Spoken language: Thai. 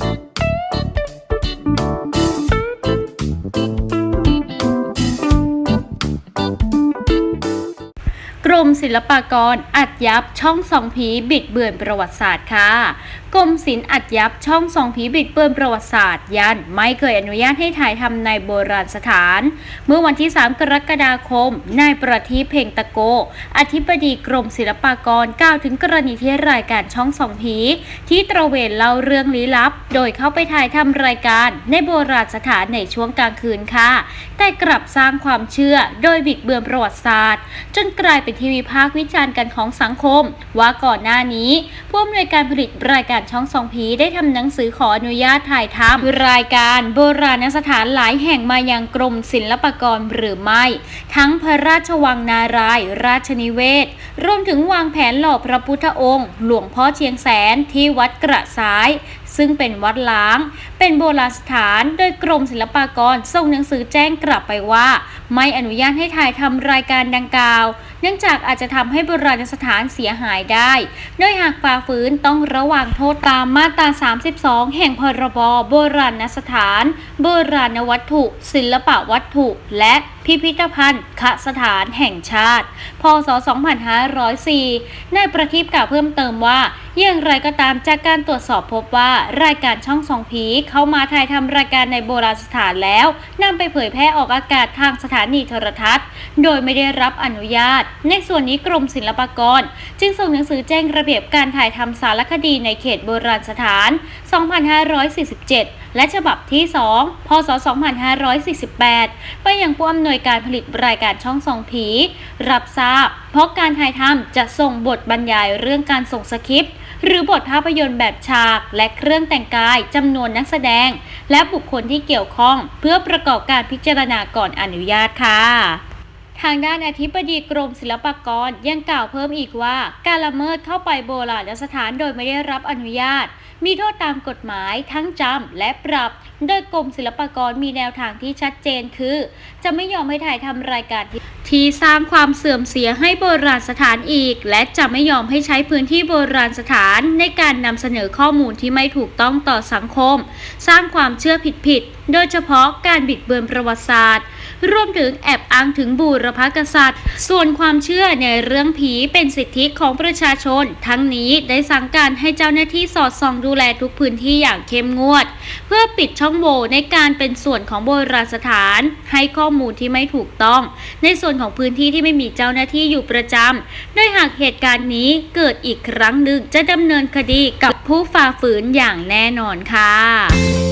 กรมศิลปากรอัดยับช่องสองผีบิดเบือนประวัติศาสตร์ค่ะกรมศิลป์อัดยับช่องสองผีบิดเบือนประวัติศาสตร์ยันไม่เคยอนุญาตให้ถ่ายทำในโบราณสถาน เมื่อวันที่ 3 กรกฎาคม นายประทีปเพ่งตะโก อธิบดีกรมศิลปากรกล่าวถึงกรณีที่รายการช่องสองผีที่ตระเวนเล่าเรื่องลี้ลับ โดยเข้าไปถ่ายทำรายการในโบราณสถานในช่วงกลางคืนค่ะ แต่กลับสร้างความเชื่อโดยบิดเบือนประวัติศาสตร์ จนกลายเป็นที่วิพากษ์วิจารณ์กันของสังคม ว่าก่อนหน้านี้ผู้อำนวยการผลิตรายการช่องสองผีได้ทำหนังสือขออนุญาตถ่ายทำรายการโบราณสถานหลายแห่งมายังกรมศิลปากรหรือไม่ ทั้งพระราชวังนาราย ราชนิเวศ รวมถึงวางแผนหล่อพระพุทธองค์ หลวงพ่อเชียงแสนที่วัดกระซ้ายซึ่งเป็นวัดล้าง เป็นโบราณสถาน โดยกรมศิลปากรส่งหนังสือแจ้งกลับไปว่า ไม่อนุญาตให้ถ่ายทำรายการดังกล่าว เนื่องจากอาจจะทำให้โบราณสถานเสียหายได้ โดยหากฝ่าฝืนต้องระวังโทษตามมาตรา 32 แห่งพรบโบราณสถาน โบราณวัตถุ ศิลปวัตถุ และพิพิธภัณฑ์คสถานแห่งชาติ พศ 2504นายประทีปกล่าวเพิ่มเติมว่า อย่างไรก็ตามจากการตรวจสอบพบว่ารายการช่องสองผีเข้ามาถ่ายทำรายการในโบราณสถานแล้วนำไปเผยแพร่ออกอากาศทางสถานีโทรทัศน์ โดยไม่ได้รับอนุญาต ในส่วนนี้กรมศิลปากร จึงส่งหนังสือแจ้งระเบียบการถ่ายทำสารคดีในเขตโบราณสถาน 2547 และฉบับที่ 2 พศ 2548 ไปยังผู้อำนวยการผลิตรายการช่องสองผี รับทราบ เพราะการถ่ายทำจะส่งบทบรรยายเรื่องการส่งสคริปต์ หรือบทภาพยนตร์แบบฉากและเครื่องแต่งกายจำนวนนักแสดง และบุคคลที่เกี่ยวข้อง เพื่อประกอบการพิจารณาก่อนอนุญาตค่ะ ทางด้านอธิบดีกรมศิลปากรยังกล่าวเพิ่มอีกว่า การละเมิดเข้าไปโบราณสถานโดยไม่ได้รับอนุญาต มีโทษตามกฎหมายทั้งจำและปรับ โดยกรมศิลปากรมีแนวทางที่ชัดเจนคือ จะไม่ยอมให้ถ่ายทำรายการที่ที่สร้างความเสื่อมเสียให้โบราณสถานอีก และจะไม่ยอมให้ใช้พื้นที่โบราณสถานในการนำเสนอข้อมูลที่ไม่ถูกต้องต่อสังคม สร้างความเชื่อผิดๆโดยเฉพาะการบิดเบือนประวัติศาสตร์ รวมถึงแอบอ้างถึงบูรพกษัตริย์ ส่วนความเชื่อในเรื่องผีเป็นสิทธิของประชาชน ทั้งนี้ได้สั่งการให้เจ้าหน้าที่สอดส่องดูแลทุกพื้นที่อย่างเข้มงวด เพื่อปิดช่องโหว่ในการเป็นส่วนของโบราณสถาน ให้ข้อมูลที่ไม่ถูกต้อง ในส่วนของพื้นที่ที่ไม่มีเจ้าหน้าที่อยู่ประจำโดยหากเหตุการณ์นี้เกิดอีกครั้งหนึ่งจะดำเนินคดีกับผู้ฝ่าฝืนอย่างแน่นอนค่ะ